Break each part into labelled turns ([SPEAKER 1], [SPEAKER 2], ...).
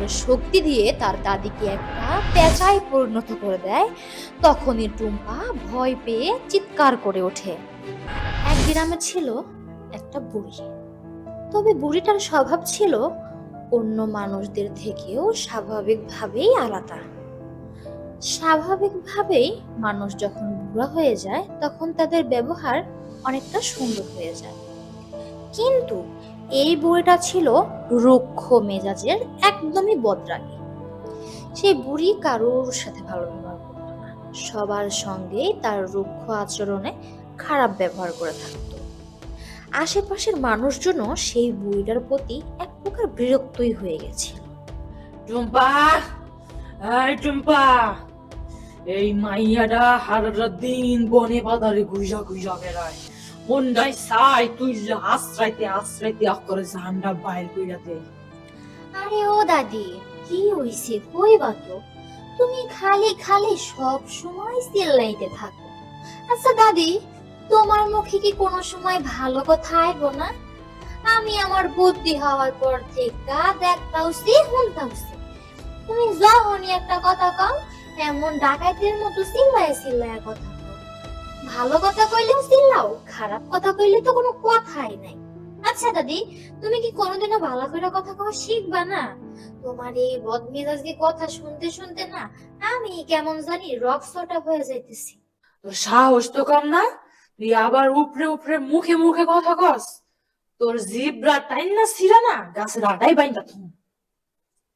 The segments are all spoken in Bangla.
[SPEAKER 1] মনের শক্তি দিয়ে তার দাদিকে একটা পেঁচায় পরিণত করে দেয়। তখনই টুম্পা ভয় পেয়ে চিৎকার করে ওঠে। এক গ্রামে ছিল একটা বুড়ি। তবে বুড়িটার স্বভাব ছিল অন্য মানুষদের থেকেও স্বাভাবিকভাবেই আলাদা। স্বাভাবিকভাবেই মানুষ যখন বুড়া হয়ে যায়, তখন তাদের ব্যবহার অনেকটা সুন্দর হয়ে যায়। কিন্তু এই বুড়িটা ছিল রুক্ষ মেজাজের একদমই বদরাগী। সেই বুড়ি কারোর সাথে ভালো ব্যবহার করতো না। সবার সঙ্গেই তার রুক্ষ আচরণে খারাপ ব্যবহার করে থাকতো। আশেপাশের মানুষজনও সেই বুড়িটার প্রতি এক প্রকার বিরক্তই হয়ে গেছিল।
[SPEAKER 2] টুম্পা! এই এই মাইয়াটা হারাটা দিন বনে বাজারে গুইজা গুইজা বেড়ায়। মন্ডাই সাই তুই আশ্রাইতে আশ্রাইতে করে জানটা বাইর কইরা দে।
[SPEAKER 1] আরে ও দাদি, কি হইছে কইবা তো? তুমি খালি খালি সব সময় চিল্লাইতে থাকো। আচ্ছা দাদি, তোমার মুখে কি কোনো সময় ভালো কথা আইবো না? আমি আমার বুদ্ধি হওয়ার পর থেকে দেখতাউছি, শুনতাউছি। তুমি যখনই একটা কথা কও, এমন ডাকাইতের মতো চিল্লায় চিল্লায় কথা ভালো কথা কইলেও চিল্লাও খারাপ কথা কইলে তো কোনো কথাই নাই। আচ্ছা দাদি, তুমি কি কোনোদিনও ভালো করে কথা কওয়া শিখবা না? তোমার এই বদমেজাজি কথা শুনতে শুনতে না আমি কেমন জানি রক্সটা হয়ে যাইতেছি।
[SPEAKER 2] তোর সাহস তো কম না? তুই আবার উপরে উপরে মুখে মুখে কথা কস। তোর জিব্রা টাইন না ছিড়া না গাছের আটাই বাইন্দা তুমি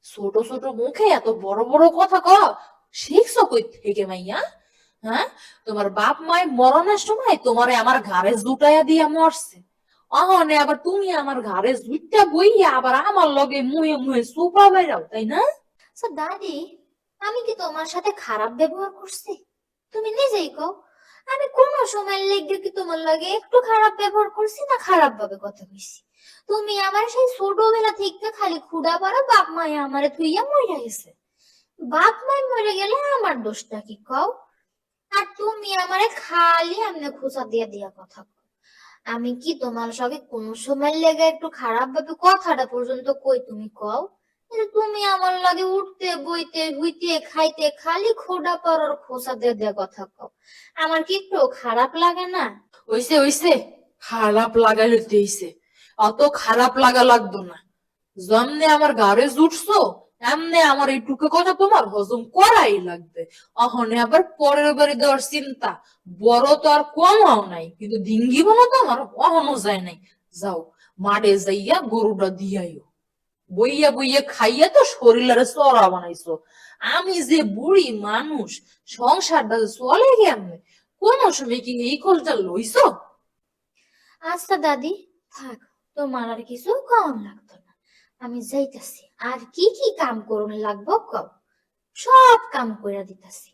[SPEAKER 2] ছোট ছোট মুখে এত বড় বড় কথা ক শিখছো কই থেকে মাইয়া? হ্যাঁ? তোমার বাপ মায় মরণের সময় তোমারে আমার ঘাড়ে জুটাইয়া দিয়া মরছে। অহনে আবার তুমি আমার ঘাড়ে জুইটা বইয়া আবার আমার লগে মুহে মুহে সুপা বাইরাও, তাই না?
[SPEAKER 1] আচ্ছা দাদি, আমি কি তোমার সাথে খারাপ ব্যবহার করছি? তুমি নিজেই কও। আমি কোনো সময় লেগে কি তোমার লাগে একটু খারাপ ব্যবহার করছি না খারাপ ভাবে কথা কইছি তুমি আমার সেই ছোটবেলা থেকে খালি খুদা পারো বাপ মায়ে আমারে থুইয়া মরে গেছে। বাপ মায় মরে গেলে আমার দোষটা কি কও? আর তুমি আমারে খালি এমনি খোঁচা দিয়ে দিয়া কথা আমি কি তোমার সঙ্গে কোন সময় লেগে একটু খারাপ ভাবে কথাটা পর্যন্ত কই তুমি কও? তুমি আমার লাগে উঠতে, বইতে, হইতে, খাইতে খালি খোডা পরার খোসা দিয়ে দেয়া কথা কও। আমার কি একটু খারাপ লাগে না?
[SPEAKER 2] ওইসে ওইসে, খারাপ লাগা হইতে অত খারাপ লাগা লাগতো না। যেমনে আমার গাড়ে জুটছো এমনি আমার এইটুকু কথা তোমার হজম করাই লাগবে। অহনে আবার পরের বাড়ি দেওয়ার চিন্তা। বড় তো আর কমাও নাই, কিন্তু ডিঙ্গিব না তো আমার অহনও যায় নাই। যাও, মাঠে যাইয়া গরুটা দিয়াইও। বইয়া বইয়া খাইয়া তো শরীরের চড়া বানাইছো। আমি যে বুড়ি মানুষ, সংসারটা চলে কেমনে? কোন সময় কি এই খোঁজটা লইছো?
[SPEAKER 1] আচ্ছা দাদি, থাক, তোমার আর কিছু কম লাগতো আমি যাইতাছি। আর কি কি কাম করুন লাগবো কও? সব কাম কইরা দিতাছি।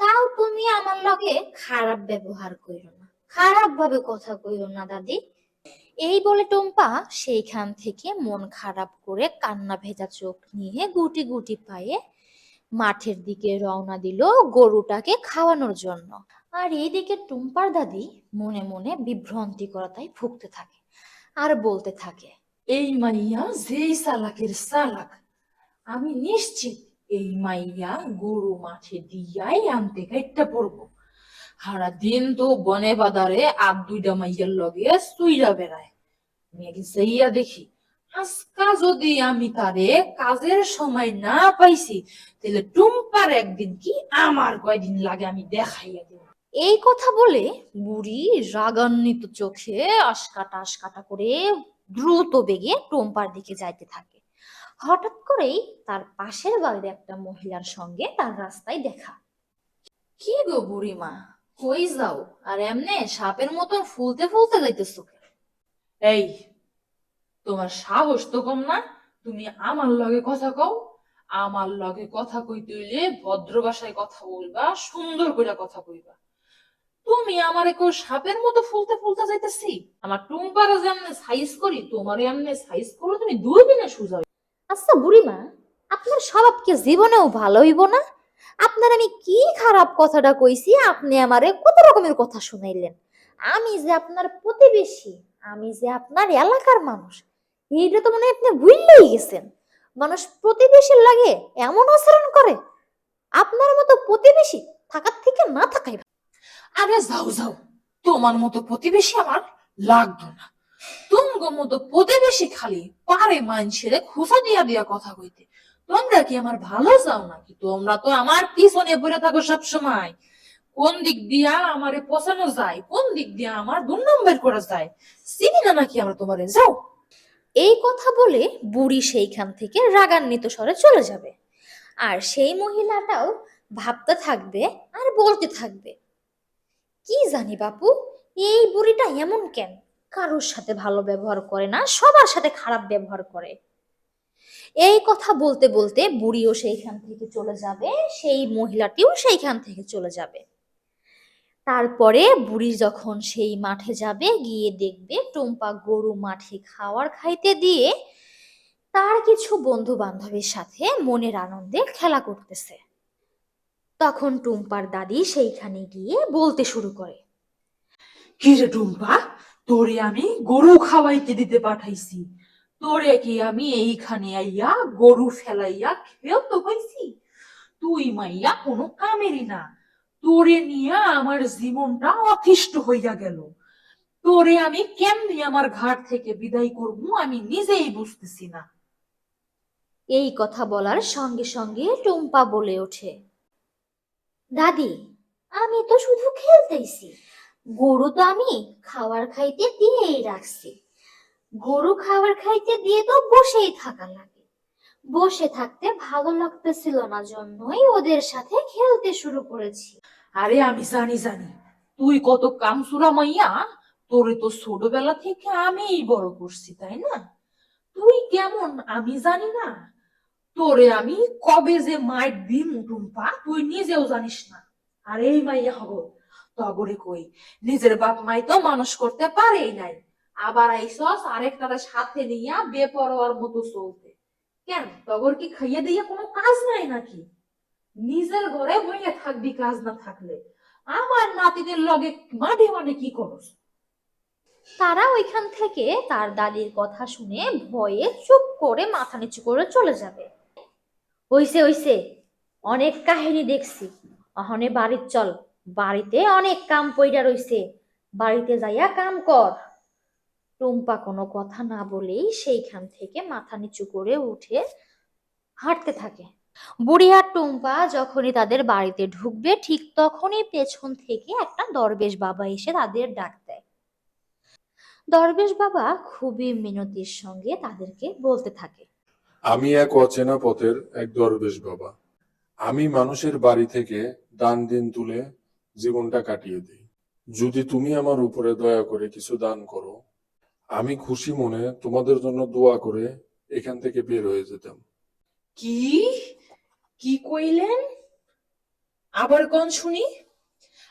[SPEAKER 1] তাও তুমি আমার লগে খারাপ ব্যবহার কইরো না। খারাপ ভাবে কথা কইরো না, দাদি। এই বলে টম্পা সেইখান থেকে মন খারাপ করে কান্না ভেজা চোখ নিয়ে গুটি গুটি পায়ে মাঠের দিকে রওনা দিল গরুটাকে খাওয়ানোর জন্য। আর এইদিকে টুম্পার দাদি মনে মনে বিভ্রান্তি করাতাই ভুগতে থাকে আর বলতে থাকে
[SPEAKER 2] এই মাইয়া যেই চালাকের চালাক আমি নিশ্চিত এই মাইয়া গরু মাঠে দিয়াই আনতে কাইটটা পড়ব সারা দিন তো বনে বাদারে আর দুইটা মাইয়ার লগে সুইরা বেড়ায় আগে যাইয়া দেখি আজকা যদি আমি তারে কাজের সময় না পাইছি তাহলে টুম্পার একদিন কি আমার কয়দিন লাগে আমি দেখাইয়া দেব
[SPEAKER 1] এই কথা বলে বুড়ি রাগান্বিত চোখে আশকাটা আশকাটা করে দ্রুত বেগে টুম্পার দিকে যাইতে থাকে। হঠাৎ করেই তার পাশের বাড়ির একটা মহিলার সঙ্গে তার রাস্তায় দেখা।
[SPEAKER 2] কি গো বুড়িমা, কই যাও? আর এমনে সাপের মতন ফুলতে ফুলতে যাইতেছো? এই, তোমার সাহস তো কম না। তুমি আমার লগে কথা কও। আমার লগে কথা কইতে হইলে ভদ্র ভাষায় কথা বলবা, সুন্দর করে কথা কইবা। তুমি আমার কেউ সাপের মতো ফুলতে ফুলতে যাইতেছি? আমার টুম্পারা যেমনে সাইজ করি তোমার এমনি সাইজ করলে তুমি দুই দিনে সুজা
[SPEAKER 1] আচ্ছা বুড়িমা, আপনার স্বভাব কি জীবনেও ভালো হইব না? আপনার আমি কি খারাপ কথাটা কইছি, আপনি আমারে কত রকমের কথা শুনাইলেন? আমি যে আপনার প্রতিবেশী, আমি যে আপনার এলাকার মানুষ, এইটা তো মনে আপনি ভুললেই গেছেন। মানুষ প্রতিবেশীর লাগে এমন আচরণ করে। আপনার মতো প্রতিবেশী থাকার থেকে না থাকাই।
[SPEAKER 2] আরে যাও যাও। তোমার মতো প্রতিবেশী আমার লাগতো না। তুমগো মতো প্রতিবেশী খালি পারে মানুষের খোসা দিয়া দিয়া কথা কইতে। তোমরা কি আমার ভালো চাও নাকি? তোমরা তো আমার পিছনে পড়ে থাকো সব সময় কোন দিক দিয়া আমারে পচানো যায়, কোন দিক দিয়া আমার দু নম্বর করা যায়? চিনি না নাকি আমরা তোমারে? যাও।
[SPEAKER 1] এই কথা বলে বুড়ি সেইখান থেকে রাগান্বিত স্বরে চলে যাবে। আর সেই মহিলাটাও ভাবতে থাকবে আর বলতে থাকবে। কি জানি বাপু, এই বুড়িটা এমন কেন? কারোর সাথে ভালো ব্যবহার করে না, সবার সাথে খারাপ ব্যবহার করে। এই কথা বলতে বলতে বুড়িও সেইখান থেকে চলে যাবে, সেই মহিলাটিও সেইখান থেকে চলে যাবে। তারপরে বুড়ি যখন সেই মাঠে যাবে, গিয়ে দেখবে টুম্পা গরু মাঠে খাওয়ার খাইতে দিয়ে তার কিছু বন্ধু বান্ধবীর সাথে মনের আনন্দে খেলা করতেছে। তখন টুম্পার দাদি সেইখানে গিয়ে বলতে শুরু করে।
[SPEAKER 2] কি রে টুম্পা তোরে আমি গরু খাওয়াইতে দিতে পাঠাইছি। তোরে কি আমি এইখানে আইয়া গরু ফেলাইয়া খেয়েও তো হইছি? তুই মাইয়া কোনো কামেরই না। তোরে নিয়ে আমার জীবনটা অতিষ্ঠ হইয়া গেল। তোরে আমি কেমনি আমার ঘাট থেকে বিদায় করব আমি নিজেই বুঝতেছি না।
[SPEAKER 1] এই কথা বলার সঙ্গে সঙ্গে টুম্পা বলে ওঠে।
[SPEAKER 3] দাদি, আমি তো শুধু খেলতেইছি গরু তো আমি খাবার খাইতে দিয়েই রাখছি। গরু খাবার খাইতে দিয়ে তো বসেই থাকা লাগে। বসে থাকতে ভালো লাগতেছিল না জন্যই ওদের সাথে খেলতে শুরু করেছি।
[SPEAKER 2] আরে আমি জানি জানি। তুই কত কামসুরা মাইয়া, তোরে তো ছোটবেলা থেকে আমিই বড় করছি, তাই না? তুই কেমন আমি জানি না। তোরে আমি কবে যে মাইট দিই মুটুম্পা তুই নিজেও জানিস না। আর এই মাইয়া হব তগরে কই? নিজের বাপ মাই তো মানুষ করতে পারেই নাই। আবার আইসস আরেকটারে সাথে নিয়া বেপরোয়ার মতো চলতে। কেন, তগর কি খাইয়ে দিয়ে কোনো কাজ নাই নাকি? নিজের ঘরে বইয়ে থাকবি, কাজ না থাকলে। আমার নাতিদের লগে মাঠে মানে কি করস?
[SPEAKER 1] তারা ওইখান থেকে তার দাদির কথা শুনে ভয়ে চুপ করে মাথা নিচু করে চলে যাবে। হইছে হইছে অনেক কাহিনী দেখছি। অহনে বাড়ির চল। বাড়িতে অনেক কাম পইরা রইছে। বাড়িতে যাইয়া কাম কর। টুম্পা কোনো কথা না বলেই সেইখান থেকে মাথা নিচু করে উঠে হাঁটতে থাকে। বুড়ি আর টুম্পা যখনই তাদের বাড়িতে ঢুকবে, ঠিক তখনই পেছন থেকে একটা দরবেশ বাবা এসে তাদের ডাক দেয়। দরবেশ বাবা খুবই মিনতির সঙ্গে তাদেরকে বলতে থাকে।
[SPEAKER 4] আমি এক অচেনা পথের এক দরবেশ বাবা। আমি মানুষের বাড়ি থেকে দান দিন তুলে জীবনটা কাটিয়ে দিই। যদি তুমি আমার উপরে দয়া করে কিছু দান করো, আমি খুশি মনে তোমাদের জন্য দোয়া করে এখান থেকে বের হয়ে যেতাম।
[SPEAKER 2] কি? কি কইলেন? আবার কোন শুনি?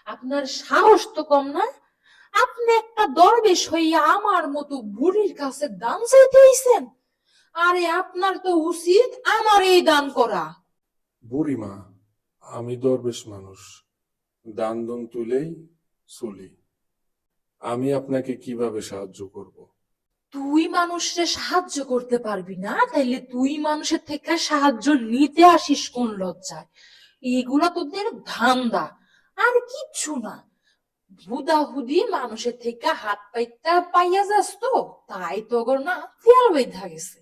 [SPEAKER 2] আপনার সাহস তো কম না? আপনি একটা দরবেশ হইয়া আমার মতো বুড়ির কাছে দান চাইতে আরে আপনার তো উচিত আমার এই দান করা।
[SPEAKER 4] বুড়িমা আমি দরবেশ মানুষ। দান দন তুলেই চলি। আমি আপনাকে কীভাবে সাহায্য করব?
[SPEAKER 2] তুই মানুষের সাহায্য করতে পারবি না তাইলে তুই মানুষের থেকে সাহায্য নিতে আসিস কোন লজ্জায়? এগুলা তোদের ধান্দা। আর কিচ্ছু না। হুদাহুদি মানুষের থেকে হাত পাইতে পাইয়া যাস তো তাই তোর না ফেল বেঁধা গেছে।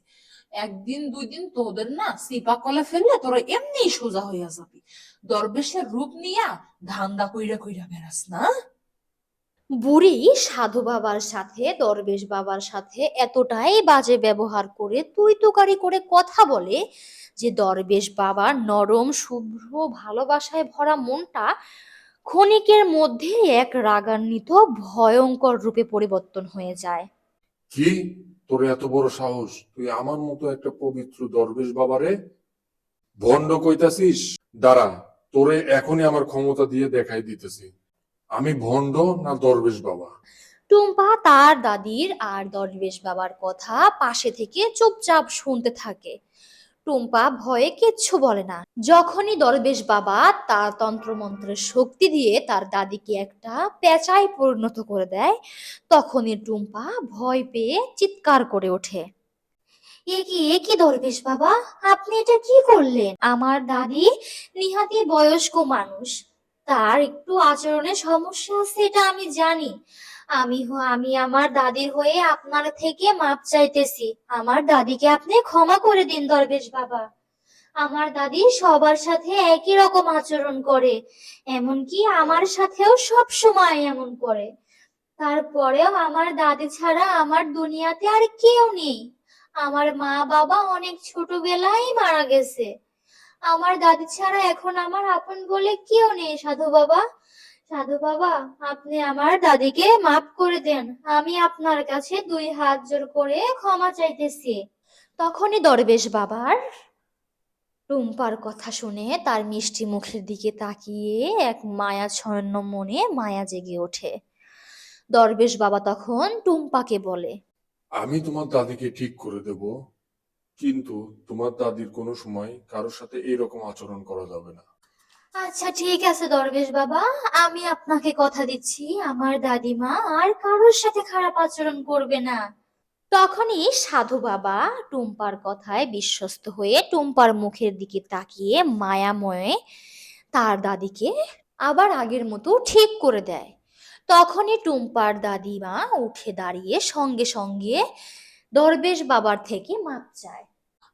[SPEAKER 2] একদিন দুই দিন তোদের না সিপা কলে ফেললে তোরা এমনি সোজা হইয়া যাবি। দরবেশের রূপ নিয়া ধান্দা কইরা কইরা বেড়াস না?
[SPEAKER 1] বুড়ি সাধু বাবার সাথে দরবেশ বাবার সাথে এতটাই বাজে ব্যবহার করে তুই তুকারি করে কথা বলে যে দরবেশ বাবার নরম শুভ্র ভালোবাসায় ভরা মনটা ক্ষণিকের মধ্যে এক রাগান্বিত ভয়ঙ্কর রূপে পরিবর্তন হয়ে যায়।
[SPEAKER 4] কি? তোর এত বড় সাহস, তুই আমার মতো একটা পবিত্র দরবেশ বাবারে ভণ্ড কইতাছিস? দাঁড়া, তোরে এখনই আমার ক্ষমতা দিয়ে দেখাই দিতেছি। আমি ভণ্ড না দরবেশ বাবা?
[SPEAKER 1] টুম্পা তার দাদির আর দরবেশ বাবার কথা পাশে থেকে চুপচাপ শুনতে থাকে। টুম্পা ভয়ে কিচ্ছু বলে না। যখনই দরবেশ বাবা তার তন্ত্রমন্ত্রের শক্তি দিয়ে তার দাদিকে একটা পেঁচায় পরিণত করে দেয়, তখনই টুম্পা ভয় পেয়ে চিৎকার করে ওঠে। এ কি কি দরবেশ বাবা? আপনি এটা কি করলেন? আমার দাদি নিহাতি বয়স্ক মানুষ। তার একটু আচরণে সমস্যা আছে, এটা আমি জানি। আমি আমি আমার দাদির হয়ে আপনার থেকে মাপ চাইতেছি। আমার দাদিকে আপনি ক্ষমা করে দিন দরবেশ বাবা। আমার দাদি সবার সাথে একই রকম আচরণ করে, এমনকি আমার সাথেও সব সময় এমন করে। তারপরেও আমার দাদি ছাড়া আমার দুনিয়াতে আর কেউ নেই। আমার মা বাবা অনেক ছোটবেলায় মারা গেছে। আমার দাদি ছাড়া এখন আমার আপন বলে কেউ নেই, সাধু বাবা। সাধু বাবা, আপনি আমার দাদিকে মাফ করে দেন। আমি আপনার কাছে দুই হাত জোর করে ক্ষমা চাইতেছি।
[SPEAKER 5] তখনই দরবেশ বাবার টুম্পার কথা শুনে তার মিষ্টি মুখের দিকে তাকিয়ে এক মায়াচ্ছন্ন মনে মায়া জেগে ওঠে। দরবেশ বাবা তখন টুম্পাকে বলে,
[SPEAKER 4] আমি তোমার দাদিকে ঠিক করে দেব, কিন্তু তোমার দাদির কোনো সময় কারোর সাথে এরকম আচরণ করা যাবে না।
[SPEAKER 1] আচ্ছা ঠিক আছে দরবেশ বাবা। আমি আপনাকে কথা দিচ্ছি। আমার দাদিমা আর কারোর সাথে খারাপ আচরণ করবে না।
[SPEAKER 5] তখনই সাধু বাবা টুম্পার কথায় বিশ্বস্ত হয়ে টুম্পার মুখের দিকে তাকিয়ে মায়াময়ে তার দাদিকে আবার আগের মতো ঠিক করে দেয়। তখনই টুম্পার দাদিমা উঠে দাঁড়িয়ে সঙ্গে সঙ্গে দরবেশ বাবার থেকে মাপ চায়।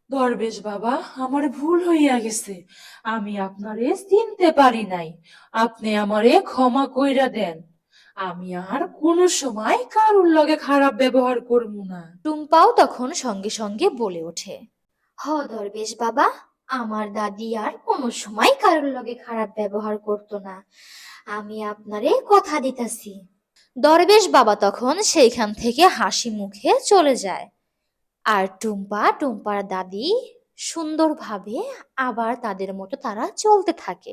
[SPEAKER 2] দরবেশ বাবা, আমার ভুল হইয়া গেছে। আমি আপনারে চিনতে পারি নাই। আপনি আমারে ক্ষমা কইরা দেন। আমি আর কোনো সময় কারোর লগে খারাপ ব্যবহার করব না।
[SPEAKER 5] টুম্পাও তখন সঙ্গে সঙ্গে বলে ওঠে,
[SPEAKER 1] হ দরবেশ বাবা, আমার দাদি আর কোনো সময় কারোর লগে খারাপ ব্যবহার করতো না। আমি আপনারে কথা দিতাছি।
[SPEAKER 5] দরবেশ বাবা তখন সেইখান থেকে হাসি মুখে চলে যায়। আর টুম্পা টুম্পার দাদি সুন্দরভাবে আবার তাদের মতো তারা চলতে থাকে।